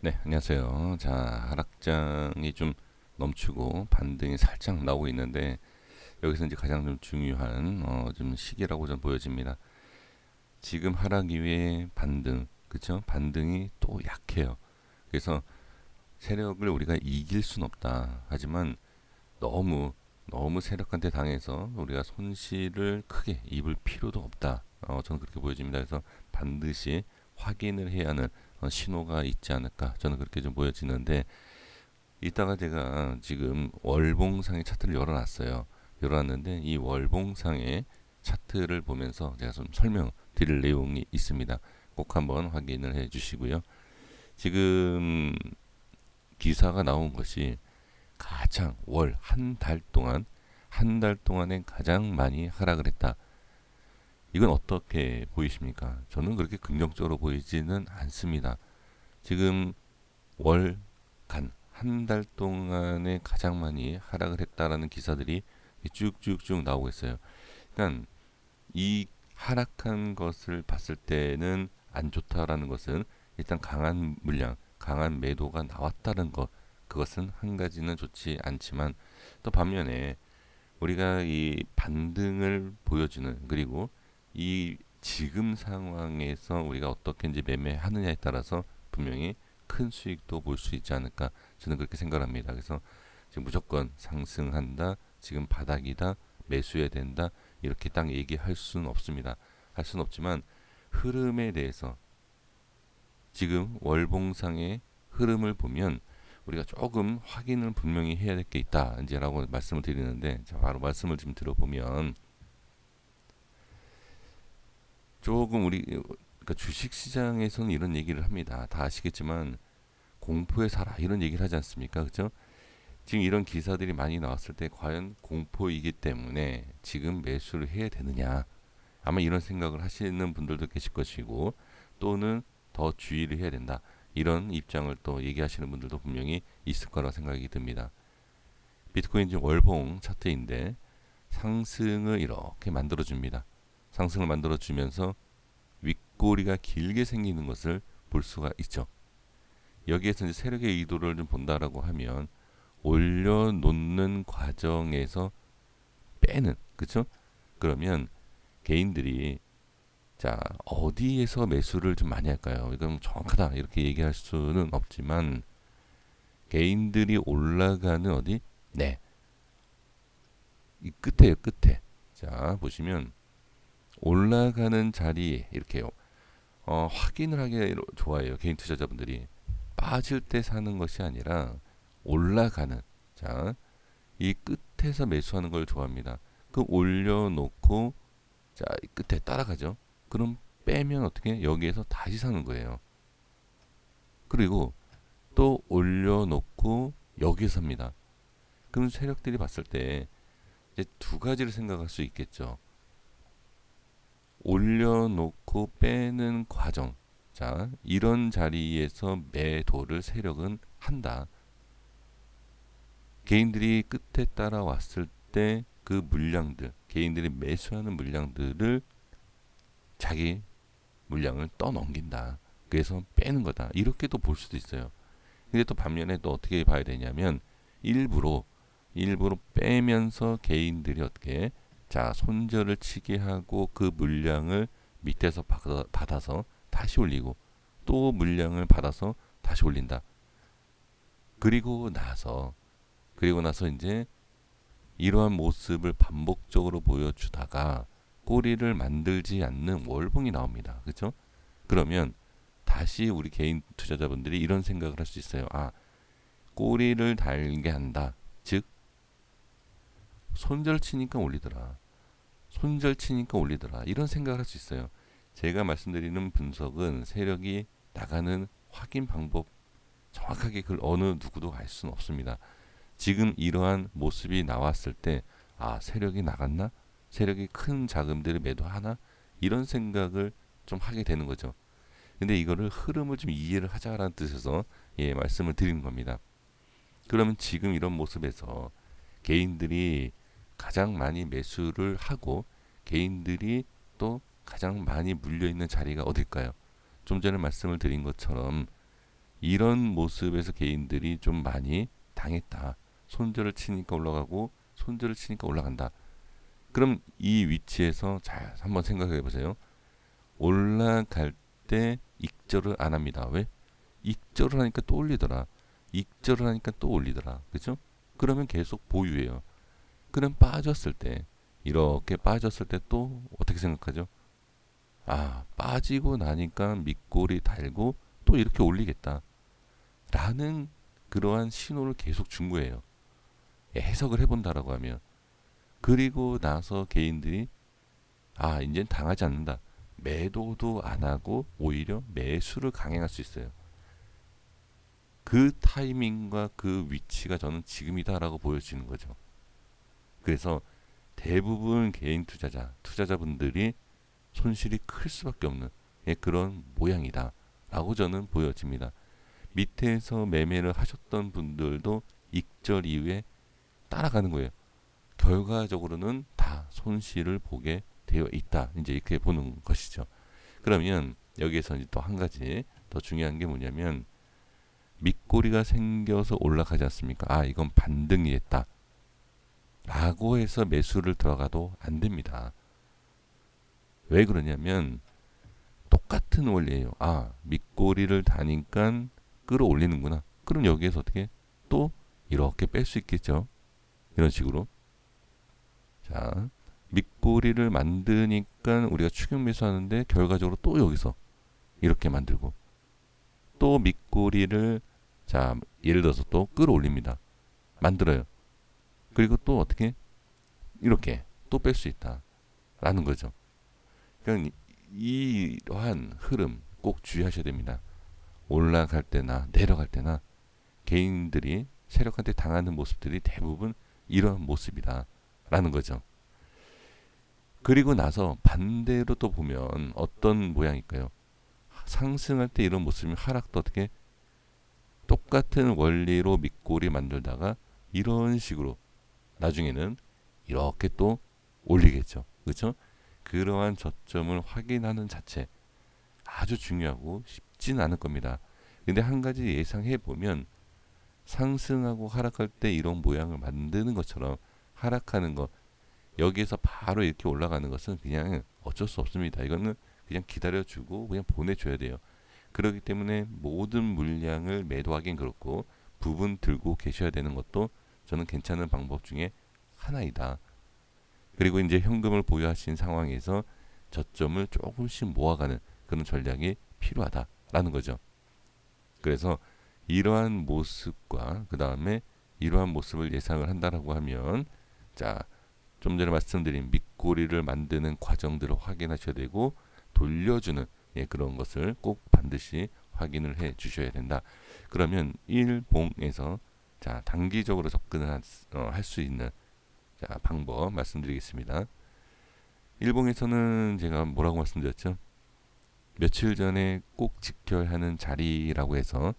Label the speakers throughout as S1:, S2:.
S1: 네, 안녕하세요. 자, 하락장이 좀 넘치고 반등이 살짝 나오고 있는데 여기서 이제 가장 좀 중요한 어, 좀 시기라고 좀 보여집니다. 지금 하락 이후에 반등, 그렇죠? 반등이 또 약해요. 그래서 세력을 우리가 이길 순 없다. 하지만 너무 너무 세력한테 당해서 우리가 손실을 크게 입을 필요도 없다. 어, 저는 그렇게 보여집니다. 그래서 반드시 확인을 해야 하는 어, 신호가 있지 않을까 저는 그렇게 좀 보여지는데 이따가 제가 지금 월봉상의 차트를 열어놨어요. 열어놨는데 이 월봉상의 차트를 보면서 제가 좀 설명드릴 내용이 있습니다. 꼭 한번 확인을 해주시고요. 지금 기사가 나온 것이 가장 월 한 달 동안 한 달 동안에 가장 많이 하락을 했다. 이건 어떻게 보이십니까? 저는 그렇게 긍정적으로 보이지는 않습니다. 지금 월간 한 달 동안에 가장 많이 하락을 했다라는 기사들이 쭉쭉쭉 나오고 있어요. 그러니까 이 하락한 것을 봤을 때는 안 좋다라는 것은 일단 강한 물량, 강한 매도가 나왔다는 것, 그것은 한 가지는 좋지 않지만 또 반면에 우리가 이 반등을 보여주는 그리고 이 지금 상황에서 우리가 어떻게 이제 매매하느냐에 따라서 분명히 큰 수익도 볼 수 있지 않을까 저는 그렇게 생각합니다. 그래서 지금 무조건 상승한다, 지금 바닥이다, 매수해야 된다 이렇게 딱 얘기할 수는 없습니다. 할 수는 없지만 흐름에 대해서 지금 월봉상의 흐름을 보면 우리가 조금 확인을 분명히 해야 될 게 있다 이제라고 말씀을 드리는데 자 바로 말씀을 좀 들어보면 조금 우리 그러니까 주식 시장에서는 이런 얘기를 합니다. 다 아시겠지만 공포에 살아 이런 얘기를 하지 않습니까? 그렇죠? 지금 이런 기사들이 많이 나왔을 때 과연 공포이기 때문에 지금 매수를 해야 되느냐 아마 이런 생각을 하시는 분들도 계실 것이고 또는 더 주의를 해야 된다 이런 입장을 또 얘기하시는 분들도 분명히 있을 거라 생각이 듭니다. 비트코인 지금 월봉 차트인데 상승을 이렇게 만들어 줍니다. 상승을 만들어 주면서 윗꼬리가 길게 생기는 것을 볼 수가 있죠. 여기에서 이제 세력의 의도를 좀 본다라고 하면 올려놓는 과정에서 빼는 그렇죠? 그러면 개인들이 자 어디에서 매수를 좀 많이 할까요? 이건 정확하다 이렇게 얘기할 수는 없지만 개인들이 올라가는 어디? 네. 이 끝에요 끝에. 자 보시면 올라가는 자리 이렇게요. 어, 확인을 하기 좋아해요 개인 투자자분들이 빠질 때 사는 것이 아니라 올라가는 자 이 끝에서 매수하는 걸 좋아합니다. 그 올려놓고 자 이 끝에 따라가죠. 그럼 빼면 어떻게 여기에서 다시 사는 거예요. 그리고 또 올려놓고 여기 삽니다. 그럼 세력들이 봤을 때 두 가지를 생각할 수 있겠죠. 올려놓고 빼는 과정. 자, 이런 자리에서 매도를 세력은 한다. 개인들이 끝에 따라왔을 때 그 물량들, 개인들이 매수하는 물량들을 자기 물량을 떠넘긴다. 그래서 빼는 거다. 이렇게도 볼 수도 있어요. 근데 또 반면에 또 어떻게 봐야 되냐면 일부러 일부러 빼면서 개인들이 어떻게 자 손절을 치게 하고 그 물량을 밑에서 받아, 받아 서 다시 올리고 또 물량을 받아서 다시 올린다. 그리고 나서 그리고 나서 이제 이러한 모습을 반복적으로 보여주다가 꼬리를 만들지 않는 월봉이 나옵니다. 그렇죠? 그러면 다시 우리 개인 투자자분들이 이런 생각을 할 수 있어요. 아, 꼬리를 달게 한다. 즉 손절 치니까 올리더라. 손절 치니까 올리더라. 이런 생각을 할 수 있어요. 제가 말씀드리는 분석은 세력이 나가는 확인 방법 정확하게 그걸 어느 누구도 알 수는 없습니다. 지금 이러한 모습이 나왔을 때 아, 세력이 나갔나? 세력이 큰 자금들을 매도하나? 이런 생각을 좀 하게 되는 거죠. 근데 이거를 흐름을 좀 이해를 하자라는 뜻에서 예, 말씀을 드리는 겁니다. 그러면 지금 이런 모습에서 개인들이 가장 많이 매수를 하고 개인들이 또 가장 많이 물려 있는 자리가 어딜까요? 좀 전에 말씀을 드린 것처럼 이런 모습에서 개인들이 좀 많이 당했다. 손절을 치니까 올라가고 손절을 치니까 올라간다. 그럼 이 위치에서 자 한번 생각해 보세요. 올라갈 때 익절을 안 합니다. 왜? 익절을 하니까 또 올리더라. 익절을 하니까 또 올리더라. 그죠? 그러면 계속 보유해요. 그럼 빠졌을 때 이렇게 빠졌을 때 또 어떻게 생각하죠? 아 빠지고 나니까 밑골이 달고 또 이렇게 올리겠다. 라는 그러한 신호를 계속 준 거예요. 예, 해석을 해본다라고 하면 그리고 나서 개인들이 아 이젠 당하지 않는다. 매도도 안 하고 오히려 매수를 강행할 수 있어요. 그 타이밍과 그 위치가 저는 지금이다라고 보여지는 거죠. 그래서 대부분 개인 투자자, 투자자분들이 손실이 클 수밖에 없는 예, 그런 모양이다 라고 저는 보여집니다. 밑에서 매매를 하셨던 분들도 익절 이후에 따라가는 거예요. 결과적으로는 다 손실을 보게 되어 있다. 이제 이렇게 보는 것이죠. 그러면 여기에서 이제 또 한 가지 더 중요한 게 뭐냐면 밑꼬리가 생겨서 올라가지 않습니까? 아, 이건 반등이 했다. 라고 해서 매수를 들어가도 안 됩니다. 왜 그러냐면 똑같은 원리예요. 아, 밑꼬리를 다니까 끌어올리는구나. 그럼 여기에서 어떻게 또 이렇게 뺄 수 있겠죠. 이런 식으로. 자, 밑꼬리를 만드니까 우리가 추격 매수하는데 결과적으로 또 여기서 이렇게 만들고 또 밑꼬리를 자 예를 들어서 또 끌어올립니다. 만들어요. 그리고 또 어떻게 이렇게 또 뺄 수 있다라는 거죠. 그러니까 이러한 흐름 꼭 주의하셔야 됩니다. 올라갈 때나 내려갈 때나 개인들이 세력한테 당하는 모습들이 대부분 이런 모습이다라는 거죠. 그리고 나서 반대로 또 보면 어떤 모양일까요? 상승할 때 이런 모습이면 하락도 어떻게 똑같은 원리로 밑골이 만들다가 이런 식으로 나중에는 이렇게 또 올리겠죠. 그렇죠? 그러한 저점을 확인하는 자체 아주 중요하고 쉽지는 않을 겁니다. 근데 한 가지 예상해 보면 상승하고 하락할 때 이런 모양을 만드는 것처럼 하락하는 것 여기에서 바로 이렇게 올라가는 것은 그냥 어쩔 수 없습니다. 이거는 그냥 기다려주고 그냥 보내줘야 돼요. 그렇기 때문에 모든 물량을 매도하긴 그렇고 부분 들고 계셔야 되는 것도 저는 괜찮은 방법 중에 하나이다. 그리고 이제 현금을 보유하신 상황에서 저점을 조금씩 모아가는 그런 전략이 필요하다라는 거죠. 그래서 이러한 모습과 그 다음에 이러한 모습을 예상을 한다라고 하면 자 좀 전에 말씀드린 밑꼬리를 만드는 과정들을 확인하셔야 되고 돌려주는 예, 그런 것을 꼭 반드시 확인을 해 주셔야 된다. 그러면 일봉에서 자 단기적으로 접근을 어, 할수 있는 자 방법 말씀드리겠습니다. 일봉에서는 제가 뭐라고 말씀드렸죠? 며칠 전에 꼭 지켜야 하는 자리라고 해서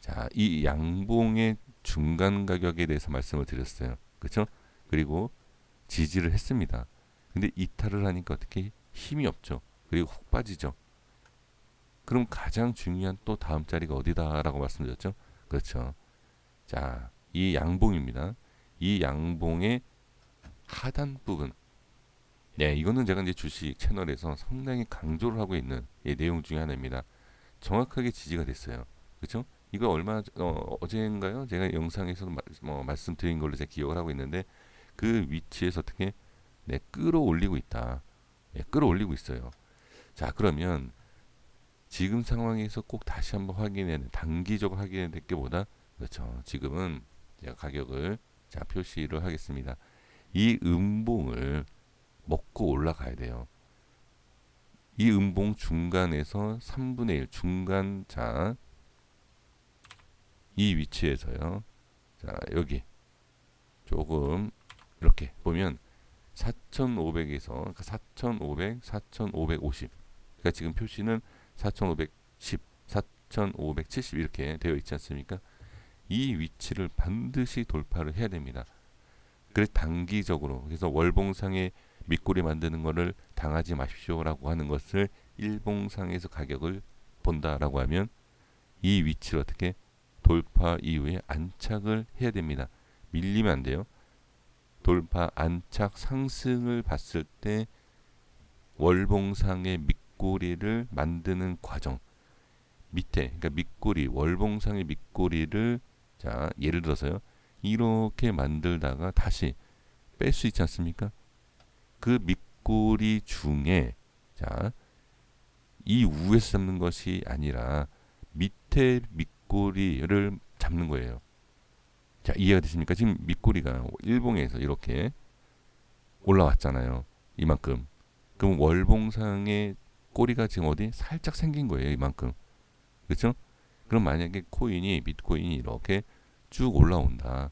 S1: 자, 이 양봉의 중간 가격에 대해서 말씀을 드렸어요. 그렇죠? 그리고 지지를 했습니다. 근데 이탈을 하니까 어떻게 힘이 없죠. 그리고 훅 빠지죠. 그럼 가장 중요한 또 다음 자리가 어디다라고 말씀드렸죠? 그렇죠. 자, 이 양봉입니다. 이 양봉의 하단 부분. 네, 이거는 제가 이제 주식 채널에서 상당히 강조를 하고 있는 예, 내용 중에 하나입니다. 정확하게 지지가 됐어요. 그렇죠? 이거 얼마 어, 어제인가요? 제가 영상에서 마, 뭐, 말씀드린 걸로 제가 기억을 하고 있는데 그 위치에서 어떻게 네, 끌어올리고 있다. 예, 끌어올리고 있어요. 자, 그러면 지금 상황에서 꼭 다시 한번 확인해야 돼. 단기적으로 확인해야 될 게보다 그렇죠. 지금은 제가 가격을 자 표시를 하겠습니다. 이 음봉을 먹고 올라가야 돼요. 이 음봉 중간에서 3분의 1 중간 자 이 위치에서요. 자, 여기 조금 이렇게 보면 4,500에서 4,500, 4,550. 그러니까 지금 표시는 4,510, 4,570 이렇게 되어 있지 않습니까? 이 위치를 반드시 돌파를 해야 됩니다. 그래서 단기적으로 그래서 월봉상의 밑꼬리 만드는 것을 당하지 마십시오라고 하는 것을 일봉상에서 가격을 본다라고 하면 이 위치를 어떻게 돌파 이후에 안착을 해야 됩니다. 밀리면 안 돼요. 돌파 안착 상승을 봤을 때 월봉상의 밑꼬리를 만드는 과정 밑에 그러니까 밑꼬리 월봉상의 밑꼬리를 자 예를 들어서요 이렇게 만들다가 다시 뺄 수 있지 않습니까? 그 밑꼬리 중에 자 이 위에서 잡는 것이 아니라 밑에 밑꼬리를 잡는 거예요. 자 이해가 되십니까? 지금 밑꼬리가 일봉에서 이렇게 올라왔잖아요. 이만큼. 그럼 월봉상의 꼬리가 지금 어디 살짝 생긴 거예요. 이만큼. 그렇죠? 그럼 만약에 코인이 비트코인이 이렇게 쭉 올라온다.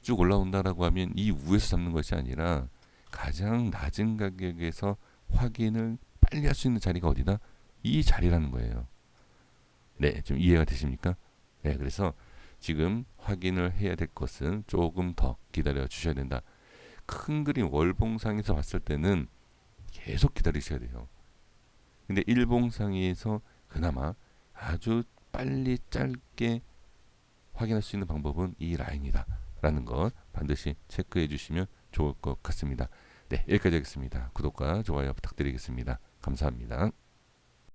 S1: 쭉 올라온다라고 하면 이 위에서 잡는 것이 아니라 가장 낮은 가격에서 확인을 빨리 할 수 있는 자리가 어디다? 이 자리라는 거예요. 네, 좀 이해가 되십니까? 네, 그래서 지금 확인을 해야 될 것은 조금 더 기다려 주셔야 된다. 큰 그림 월봉상에서 봤을 때는 계속 기다리셔야 돼요. 근데 일봉상에서 그나마 아주 빨리 짧게 확인할 수 있는 방법은 이 라인이다. 라는 것 반드시 체크해 주시면 좋을 것 같습니다. 네, 여기까지 하겠습니다. 구독과 좋아요 부탁드리겠습니다. 감사합니다.